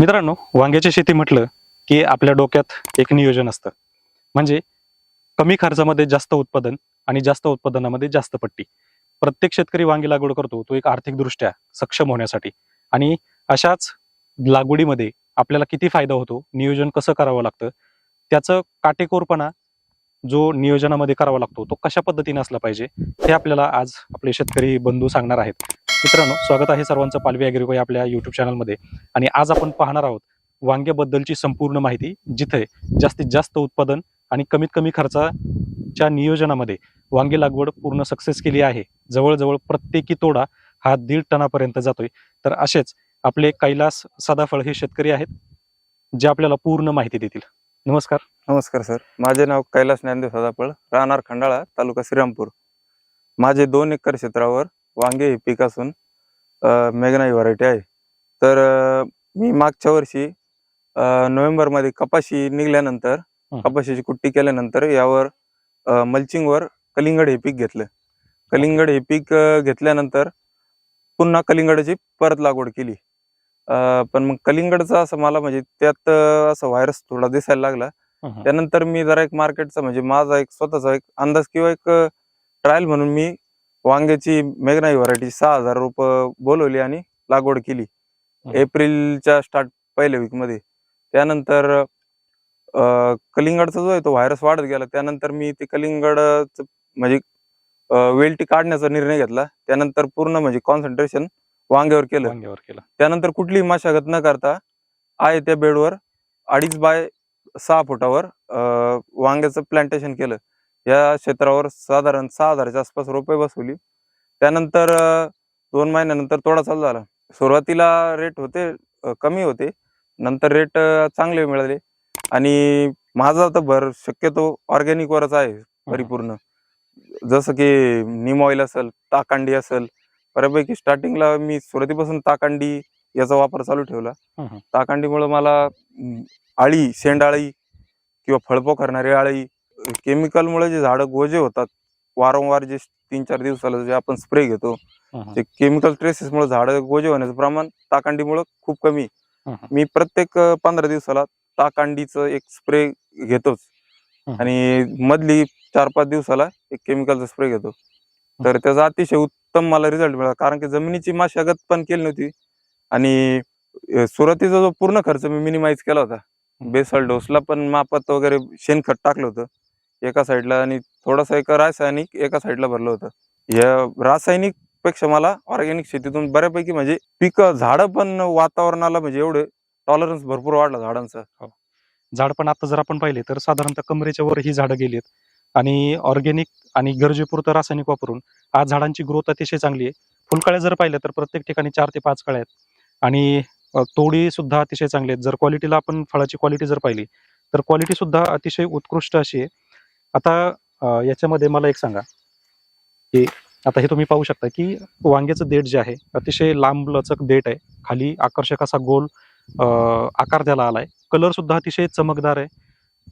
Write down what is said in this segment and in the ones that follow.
मित्रांनो वांग्याची शेती म्हटलं की आपल्या डोक्यात एक नियोजन असतं. म्हणजे कमी खर्चामध्ये जास्त उत्पादन आणि जास्त उत्पादनामध्ये जास्त पट्टी. प्रत्येक शेतकरी वांगी लागवड करतो तो एक आर्थिकदृष्ट्या सक्षम होण्यासाठी. आणि अशाच लागवडीमध्ये आपल्याला किती फायदा होतो नियोजन कसं करावं लागतं त्याचं काटेकोरपणा जो नियोजनामध्ये करावा लागतो तो कशा पद्धतीने असला पाहिजे हे आपल्याला आज आपले शेतकरी बंधू सांगणार आहेत. मित्रांनो स्वागत आहे सर्वांचं पालवी अॅग्रिको या आपल्या युट्यूब चॅनलमध्ये आणि आज आपण पाहणार आहोत वांग्याबद्दलची संपूर्ण माहिती जिथे जास्तीत जास्त उत्पादन आणि कमीत कमी खर्चाच्या नियोजनामध्ये वांगी लागवड पूर्ण सक्सेस केली आहे. जवळजवळ प्रत्येकी तोडा हा दीड टनापर्यंत जातोय. तर असेच आपले कैलास सदाफळ हे शेतकरी आहेत जे आपल्याला पूर्ण माहिती देतील. नमस्कार. नमस्कार सर. माझे नाव कैलास ज्ञानदेव सदाफळ राहणार खंडाळा तालुका श्रीरामपूर. माझे दोन एकर क्षेत्रावर वांगे हे पीक असून अं, मेघना ही व्हरायटी आहे. तर मी मागच्या वर्षी नोव्हेंबरमध्ये कपाशी निघल्यानंतर. कपाशीची कुट्टी केल्यानंतर यावर मल्चिंगवर कलिंगड हे पीक घेतलं. कलिंगड हे पीक घेतल्यानंतर पुन्हा कलिंगडाची परत लागवड केली. पण मग कलिंगडचं असं मला म्हणजे त्यात असं व्हायरस थोडा दिसायला लागला. त्यानंतर मी जरा एक मार्केटचा म्हणजे माझा एक स्वतःचा एक अंदाज किंवा एक ट्रायल म्हणून मी वांग्याची मेघनाई व्हरायटी सहा हजार रुपये बोलवली आणि लागवड केली. एप्रिलच्या स्टार्ट पहिल्या week मध्ये. त्यानंतर कलिंगडचा जो आहे तो व्हायरस वाढत गेला. त्यानंतर मी ते कलिंगड म्हणजे वेल्टी काढण्याचा निर्णय घेतला. त्यानंतर पूर्ण म्हणजे कॉन्सन्ट्रेशन वांग्यावर केलं. वांग्यावर केलं. त्यानंतर कुठलीही मशागत न करता आहे त्या बेडवर अडीच बाय सहा फुटावर वांग्याचं प्लांटेशन केलं. या क्षेत्रावर साधारण सहा हजाराच्या आसपास रोपे बसवली. त्यानंतर दोन महिन्यानंतर तोडा चालू झाला. सुरुवातीला रेट होते कमी होते. नंतर रेट चांगले मिळाले. आणि माझा तर भर शक्यतो ऑर्गॅनिक वरच आहे परिपूर्ण. जसं की निम ऑइल असेल ताकांडी असेल बऱ्यापैकी स्टार्टिंगला मी सुरुवातीपासून ताकांडी याचा वापर चालू ठेवला. ताकांडीमुळे मला आळी शेंडाळी किंवा फळपो करणारी आळी केमिकलमुळे जे झाडं गोजे होतात वारंवार जे तीन चार दिवसाला जे आपण स्प्रे घेतो. ते केमिकल ट्रेसेसमुळे झाडं गोजे होण्याचं प्रमाण ताकांडीमुळे खूप कमी. मी प्रत्येक पंधरा दिवसाला ताकांडीचं एक स्प्रे घेतोच. आणि मधली चार पाच दिवसाला एक केमिकलचा स्प्रे घेतो. तर त्याचा अतिशय उत्तम मला रिझल्ट मिळाला कारण की जमिनीची मशागत पण केली नव्हती. आणि सुरुवातीचा जो पूर्ण खर्च मी मिनिमाइज केला होता. बेसल डोसला पण मापात वगैरे शेणखत टाकलं होतं. एका साईडला आणि थोडासा एक रासायनिक एका साईडला भरलं होतं. या रासायनिकपेक्षा मला ऑर्गॅनिक शेतीतून बऱ्यापैकी म्हणजे पीक झाडं पण वातावरणाला म्हणजे एवढे टॉलरन्स भरपूर वाढला झाडांचा. हो. झाड पण आता जर आपण पाहिले तर साधारणतः कमरेच्या वर ही झाडं गेली आहेत आणि ऑर्गॅनिक आणि गरजेपुरतं रासायनिक वापरून आज झाडांची ग्रोथ अतिशय चांगली आहे. फुलकाळ्या जर पाहिल्या तर प्रत्येक ठिकाणी चार ते पाच काळ्या आहेत. आणि तोडी सुद्धा अतिशय चांगली आहेत. जर क्वालिटीला आपण फळाची क्वालिटी जर पाहिली तर क्वालिटी सुद्धा अतिशय उत्कृष्ट अशी आहे. आता याच्यामध्ये मला एक सांगा. की आता हे तुम्ही पाहू शकता की वांग्याचं देठ जे आहे अतिशय लांब लचक देठ आहे. खाली आकर्षक असा गोल आकार त्याला आलाय. कलर सुद्धा अतिशय चमकदार आहे.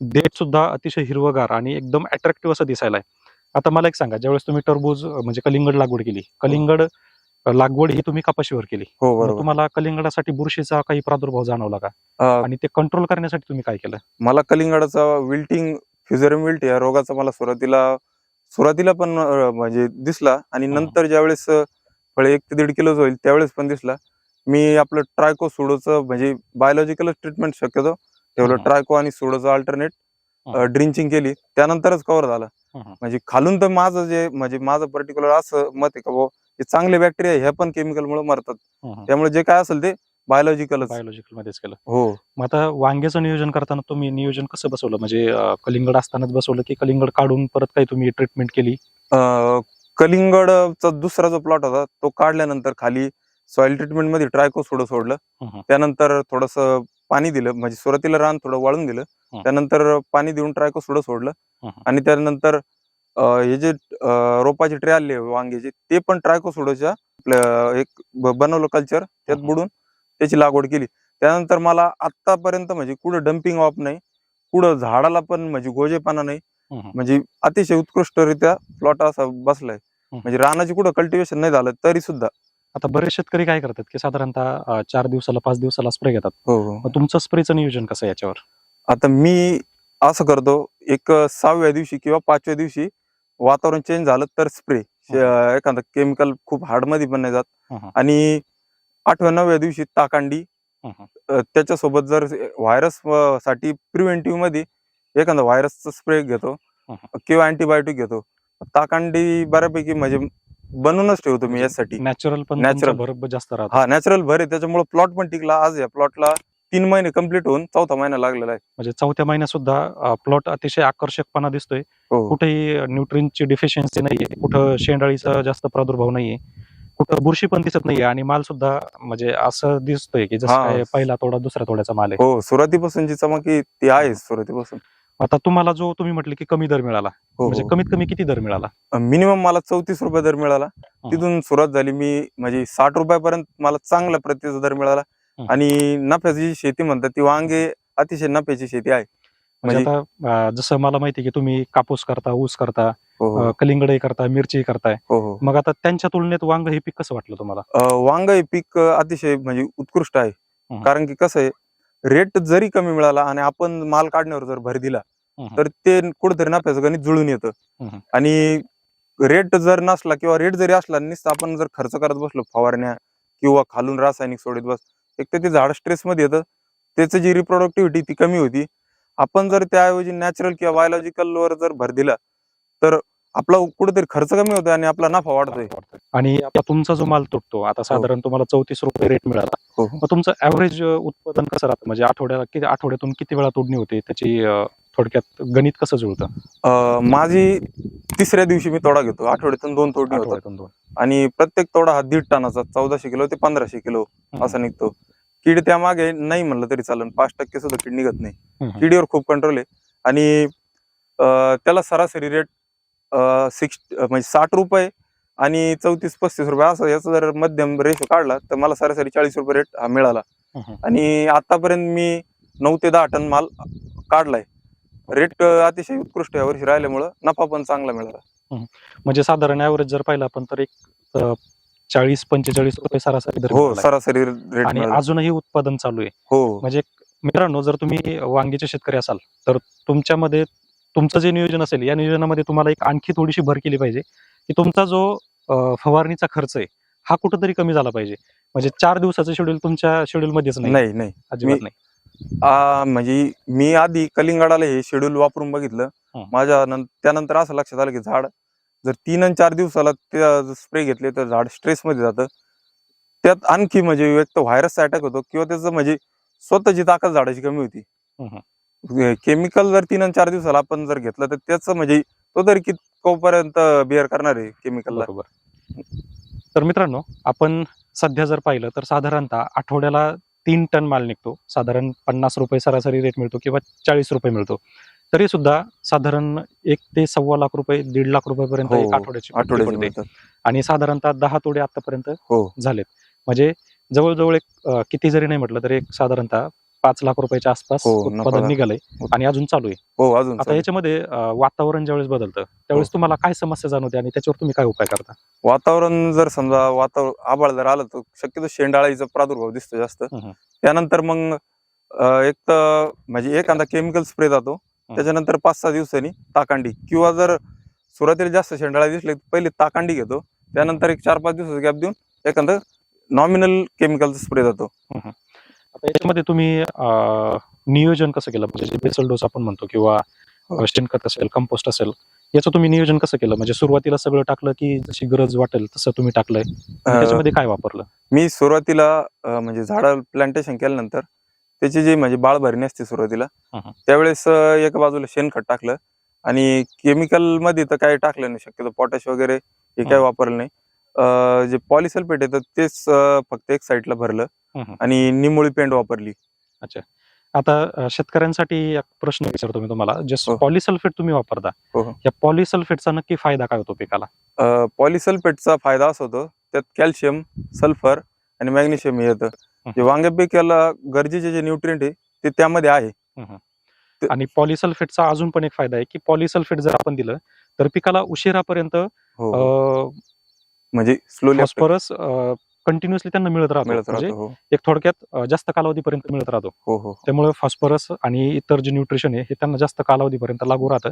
देठ सुद्धा अतिशय हिरवगार आणि एकदम अट्रॅक्टिव्ह असं दिसायला आहे आता मला एक सांगा ज्यावेळेस तुम्ही टरबूज म्हणजे कलिंगड लागवड केली कलिंगड लागवड ही तुम्ही कपाशीवर केली. हो बरोबर. तुम्हाला कलिंगडासाठी बुरशीचा काही प्रादुर्भाव जाणवला का? आणि ते कंट्रोल करण्यासाठी तुम्ही काय केलं? मला कलिंगडाचा विल्टिंग फ्युझरम विल्ट या रोगाचा मला सुरुवातीला सुरुवातीला पण म्हणजे दिसला आणि. नंतर ज्यावेळेस फळे एक ते दीड किलो होईल त्यावेळेस पण दिसला मी आपलं ट्रायको सुडोचं म्हणजे बायोलॉजिकल ट्रीटमेंट शक्यतो ठेवलं. ट्रायको आणि सुडोचं अल्टरनेट. ड्रिंचिंग केली त्यानंतरच कव्हर झालं. म्हणजे खालून तर माझं जे म्हणजे माझं पर्टिक्युलर असं मत आहे का हे चांगले बॅक्टेरिया ह्या पण केमिकलमुळे मरतात त्यामुळे जे काय असेल ते बायोलॉजिकलच बायोलॉजिकल मध्येच केलं. हो. मग आता वांग्याचं नियोजन करताना तुम्ही नियोजन कसं बसवलं? म्हणजे अ, कलिंगड असतानाच बसवलं की कलिंगड काढून परत काही तुम्ही ट्रीटमेंट केली? अं, कलिंगडचा दुसरा जो प्लॉट होता तो काढल्यानंतर खाली सॉइल ट्रीटमेंटमध्ये ट्रायको थोडं सोडलं. त्यानंतर थोडस पाणी दिलं. म्हणजे सुरुवातीला रान थोडं वाळून दिलं. त्यानंतर पाणी देऊन ट्रायको सोडं सोडलं. आणि त्यानंतर अं, हे जे अं, रोपाचे ट्रे आले वांग्याचे ते पण ट्रायको सोडोच्या आपलं एक ब- बनवलं कल्चर त्यात. बुडून त्याची लागवड केली. त्यानंतर मला आतापर्यंत म्हणजे कुठं डम्पिंग ऑफ नाही कुठं झाडाला पण म्हणजे गोजेपणा नाही. म्हणजे अतिशय उत्कृष्टरित्या प्लॉट असा बसलाय. म्हणजे रानाची कुठं कल्टिवेशन नाही झालं तरी सुद्धा. आता बरेच शेतकरी काय करतात की साधारणतः चार दिवसाला पाच दिवसाला स्प्रे घेतात. हो हो. तुमचं स्प्रेचं नियोजन कसं याच्यावर? आता मी असं करतो एक सहाव्या दिवशी किंवा पाचव्या दिवशी वातावरण चेंज झालं तर स्प्रे एखादं केमिकल खूप हार्डमध्ये पण नाही जात. आणि आठव्या नवव्या दिवशी ताकांडी त्याच्यासोबत जर व्हायरससाठी प्रिव्हेंटिव्हमध्ये एखादा व्हायरसचा स्प्रे घेतो. किंवा अँटीबायोटिक घेतो ताकांडी बऱ्यापैकी म्हणजे बनवूनच ठेवतो मी यासाठी. नॅचरल पण. तुमचं भरप जास्त राहतं. हा नॅचरल भर आहे. त्याच्यामुळे प्लॉट पण टिकला. आज या प्लॉटला तीन महिने कंप्लीट होऊन चौथा महिना लागलेला आहे. म्हणजे चौथ्या महिन्यात सुद्धा प्लॉट अतिशय आकर्षकपणा दिसतोय. हो. कुठेही न्यूट्रिनची डिफिशियन्सी नाहीये. कुठं शेंडाळीचा जास्त प्रादुर्भाव नाहीये. कुठं बुरशी पण दिसत नाहीये आणि माल सुद्धा म्हणजे असं दिसतोय की जसं हा. काय पहिला तोडा दुसऱ्या तोड्याचा माल आहे. हो सुरुवातीपासून जी चमकी ती आहे सुरुवातीपासून. आता तुम्हाला जो तुम्ही म्हटले की कमी दर मिळाला हो म्हणजे कमीत कमी किती दर मिळाला? मिनिमम मला चौतीस रुपये दर मिळाला. तिथून सुरुवात झाली मी म्हणजे साठ रुपयापर्यंत मला चांगल्या प्रतीचा दर मिळाला. हं. आणि नफ्याची जी शेती म्हणतात ती वांगे अतिशय नफ्याची शेती आहे. म्हणजे म्हणजे- आता अं, जसं मला माहिती आहे की तुम्ही कापूस करता ऊस करता हो हो कलिंगडही करता मिरची करताय. हो हो. मग आता त्यांच्या तुलनेत वांग हे पीक कसं वाटलं तुम्हाला? वांग हे पीक अतिशय म्हणजे उत्कृष्ट आहे. हं. कारण की कसं आहे रेट जरी कमी मिळाला आणि आपण माल काढण्यावर जर भर दिला हं. तर ते कुठेतरी नफ्याचं गणित जुळून येतं. हं. आणि रेट जर नसला किंवा रेट जरी असला नुसतं आपण जर खर्च करत बसलो फवारण्या किंवा खालून रासायनिक सोडत बस एक तर ते झाड स्ट्रेस मध्ये येतं. त्याचं जी रिप्रोडक्टिव्हिटी ती कमी होती. आपण जर त्याऐवजी नॅचरल किंवा बायोलॉजिकल वर जर भर दिला तर आपला कुठेतरी खर्च कमी होतो आणि आपला नफा वाढतोय. आणि आता तुमचा जो माल तुटतो आता साधारण तुम्हाला चौतीस रुपये रेट मिळाला. हो. मग तुमचं ऍव्हरेज उत्पादन कसं राहतं? म्हणजे आठवड्याला किती आठवड्यातून किती वेळा तोडणी होते? त्याची थोडक्यात गणित कसं जुळतं? माझी तिसऱ्या दिवशी मी तोडा घेतो. आठवड्यातून दोन तोडणी होतात. आणि प्रत्येक तोडा हा दीड टनाचा चौदाशे किलो ते पंधराशे किलो असा निघतो. कीड त्यामागे नाही म्हणलं तरी चालेल. पाच टक्के सुद्धा कीड निघत नाही. किडीवर खूप कंट्रोल आहे. आणि त्याला सरासरी रेट सिक्स म्हणजे साठ रुपये आणि चौतीस पस्तीस रुपये असं याचा जर मध्यम रेशो काढला तर मला सरासरी चाळीस रुपये रेट हा मिळाला. आणि आतापर्यंत मी नऊ ते दहा टन माल काढलाय. रेट अतिशय उत्कृष्ट यावर्षी राहिल्यामुळं नफा पण चांगला मिळाला. म्हणजे साधारण ऍव्हरेज जर पाहिला आपण तर एक चाळीस पंचेचाळीस रुपये सरासरी हो. सरासरी रेट आणि अजूनही उत्पादन चालू आहे. हो. म्हणजे मित्रांनो जर तुम्ही वांगीचे शेतकरी असाल तर तुमच्यामध्ये तुमचं जे नियोजन असेल या नियोजनामध्ये तुम्हाला एक आणखी थोडीशी भर केली पाहिजे की तुमचा जो फवारणीचा खर्च आहे हा कुठंतरी कमी झाला पाहिजे. म्हणजे चार दिवसाचं शेड्यूल तुमच्या शेड्यूल मध्येच नाही. नाही अजिबात नाही. म्हणजे मी आधी कलिंगडाला हे शेड्यूल वापरून बघितलं. माझ्या त्यानंतर असं लक्षात आलं की झाड जर तीन आणि चार दिवसाला ते स्प्रे घेतले तर झाड स्ट्रेस मध्ये जातं. त्यात आणखी म्हणजे एक तर व्हायरसचा अटॅक होतो किंवा त्याचं म्हणजे स्वतःची ताकद झाडाची कमी होती. केमिकल जर तीन आणि चार दिवसाला आपण जर घेतलं तर त्याचं म्हणजे तो तरी कितपर्यंत बिअर करणार आहे केमिकलला बरोबर. तर मित्रांनो आपण सध्या जर पाहिलं तर साधारणतः आठवड्याला तीन टन माल निघतो. साधारण पन्नास रुपये सरासरी रेट मिळतो किंवा चाळीस रुपये मिळतो. तरी सुद्धा साधारण एक ते सव्वा लाख रुपये दीड लाख रुपयेपर्यंत हो, एक आठवड्याची पट्टी आठवड्याची मिळतात. आणि साधारणतः दहा तोडे आतापर्यंत हो. झालेत. म्हणजे जवळजवळ एक किती जरी नाही म्हटलं तरी एक साधारणतः पाच लाख रुपयाच्या आसपास हो, उत्पादन नफा- निघालंय आणि अजून चालू आहे. हो अजून आता चालेल. याच्यामध्ये अं, वातावरण ज्यावेळेस बदलतं त्यावेळेस तुम्हाला काय समस्या जाणवते आणि त्याच्यावर तुम्ही काय उपाय करता? वातावरण जर समजा वातावरण आबाळ जर आलं तर शक्यतो शेंडाळीचा प्रादुर्भाव दिसतो जास्त. हम्म. त्यानंतर मग अं, एक तर म्हणजे एखादा केमिकल स्प्रे जातो त्याच्यानंतर पाच सहा दिवसांनी ताकांडी किंवा जर सुरुवातीला जास्त शेंडाळा दिसले तर पहिले ताकांडी घेतो. त्यानंतर एक चार पाच दिवसाचा गॅप देऊन एखादं नॉमिनल केमिकलचा स्प्रे जातो. आता याच्यामध्ये तुम्ही अं, नियोजन कसं केलं? म्हणजे जे बेसल डोस आपण म्हणतो किंवा अं, शेणखत असेल कंपोस्ट असेल याचं तुम्ही नियोजन कसं केलं? म्हणजे सुरुवातीला सगळं टाकलं की जशी गरज वाटेल तसं तुम्ही टाकलंय. अं, त्याच्यामध्ये काय वापरलं? मी सुरुवातीला अं, म्हणजे झाड प्लांटेशन केल्यानंतर त्याची जी म्हणजे बाळ भरणी असते सुरुवातीला हम्म. त्यावेळेस अं, एका बाजूला शेणखत टाकलं आणि केमिकलमध्ये तर काही टाकलं नाही शक्यतो. पोटॅश वगैरे हे काही हम्म. वापरलं नाही. अं, जे पॉलिसल्फेट येतं तेच अं, फक्त एक साईडला भरलं. हम्म. आणि निमुळी पेंट वापरली. आता अं, शेतकऱ्यांसाठी एक प्रश्न विचारतो मी तुम्हाला. जे हो. पॉलिसल्फेट तुम्ही वापरता हो, हो. या पॉलिसल्फेटचा नक्की फायदा काय होतो पिकाला? पॉलिसल्फेटचा फायदा असा होतो त्यात कॅल्शियम सल्फर आणि मॅग्नेशियम येतं. जे वांग्या पिकाला गरजेचे जे न्यूट्रिएंट आहे ते त्यामध्ये आहे. ते- आणि पॉलिसल्फेटचा अजून पण एक फायदा आहे की पॉलिसल्फेट जर आपण दिलं तर पिकाला उशिरापर्यंत हो म्हणजे स्लोली फॉस्फरस कंटिन्युअसली त्यांना मिळत राहतो. मिळत म्हणजे राहतो हो. एक थोडक्यात अं, जास्त कालावधीपर्यंत मिळत राहतो. हो हो त्यामुळे फॉस्फरस आणि इतर जे न्यूट्रिशन आहे हे त्यांना जास्त कालावधीपर्यंत लागू राहतं.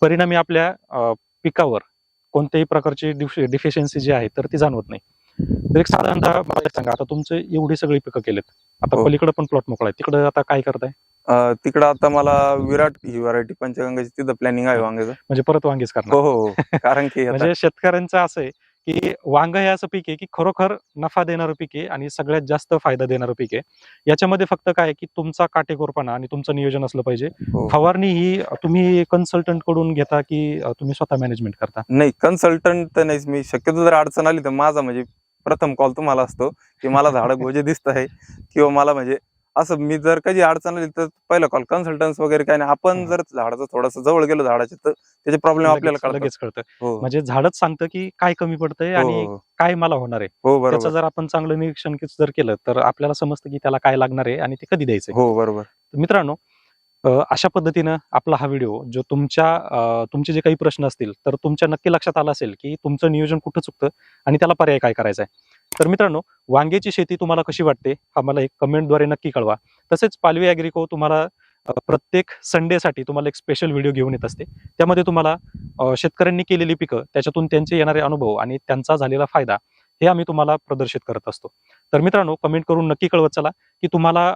परिणामी आपल्या अं, पिकावर कोणत्याही प्रकारची डिफिशियन्सी जी आहे तर ती जाणवत नाही. तर एक साधारणतः मला एक सांगा आता तुमचे एवढी सगळी पिकं केलेत. आता हो. पलीकडे पण प्लॉट मोकळा आहे. तिकडे आता काय करताय? अं, तिकडं आता मला विराट ही व्हरायटी पंचगंगाची तिथं प्लॅनिंग आहे वांग्याचं. म्हणजे परत वांगीच करणार. हो हो हो. कारण की आता- म्हणजे शेतकऱ्यांचं असं आहे की वांग हे असं पीक आहे की खरोखर नफा देणारं पीक आहे आणि सगळ्यात जास्त फायदा देणारं पीक आहे. याच्यामध्ये फक्त काय की तुमचा काटेकोरपणा आणि तुमचं नियोजन असलं पाहिजे. हो. फवारणी ही तुम्ही कन्सल्टंटकडून घेता की तुम्ही स्वतः मॅनेजमेंट करता? नाही कन्सल्टंट तर नाहीच. मी शक्यतो जर अडचण आली तर माझा म्हणजे प्रथम कॉल तुम्हाला असतो की मला झाडं गोजे दिसत आहे किंवा मला म्हणजे असं मी जर कधी अडचण आली तर पहिला कॉल कन्सल्टन्स वगैरे काय नाही. आपण. जर झाडाचं थोडंसं जवळ गेलो झाडाच्या तर त्याचे प्रॉब्लेम आपल्याला लगेच कळतं. हो. म्हणजे झाडच सांगतं की काय कमी पडतंय हो, आणि हो, काय मला होणार आहे. हो बरोबर. जर आपण चांगलं निरीक्षण जर केलं तर आपल्याला समजतं की त्याला काय लागणार आहे आणि ते कधी द्यायचंय हो बरोबर. तर मित्रांनो अशा पद्धतीनं आपला हा व्हिडिओ जो तुमच्या तुमचे जे काही प्रश्न असतील तर तुमच्या नक्की लक्षात आलं असेल की तुमचं नियोजन कुठं चुकतं आणि त्याला पर्याय काय करायचा आहे. तर मित्रांनो वांग्याची शेती तुम्हाला कशी वाटते? हा मला एक कमेंटद्वारे नक्की कळवा. तसेच पालवी ॲग्रिको तुम्हाला प्रत्येक संडेसाठी तुम्हाला एक स्पेशल व्हिडिओ घेऊन येत असते. त्यामध्ये तुम्हाला शेतकऱ्यांनी केलेली पिकं त्याच्यातून त्यांचे येणारे अनुभव आणि त्यांचा झालेला फायदा हे आम्ही तुम्हाला प्रदर्शित करत असतो. तर मित्रांनो कमेंट करून नक्की कळवत चला की तुम्हाला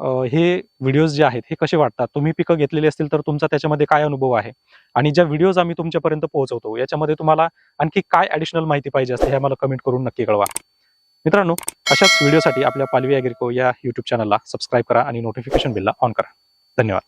हे व्हिडिओज जे आहेत हे कसे वाटतात? तुम्ही पिकं घेतलेली असतील तर तुमचा त्याच्यामध्ये काय अनुभव आहे? आणि ज्या व्हिडिओज आम्ही तुमच्यापर्यंत पोहोचवतो याच्यामध्ये तुम्हाला आणखी काय ॲडिशनल माहिती पाहिजे असते हे आम्हाला कमेंट करून नक्की कळवा. मित्रांनो अशाच व्हिडिओसाठी आपल्या पालवी ॲग्रिको या यूट्यूब चॅनलला सबस्क्राईब करा आणि नोटिफिकेशन बिलला ऑन करा. धन्यवाद.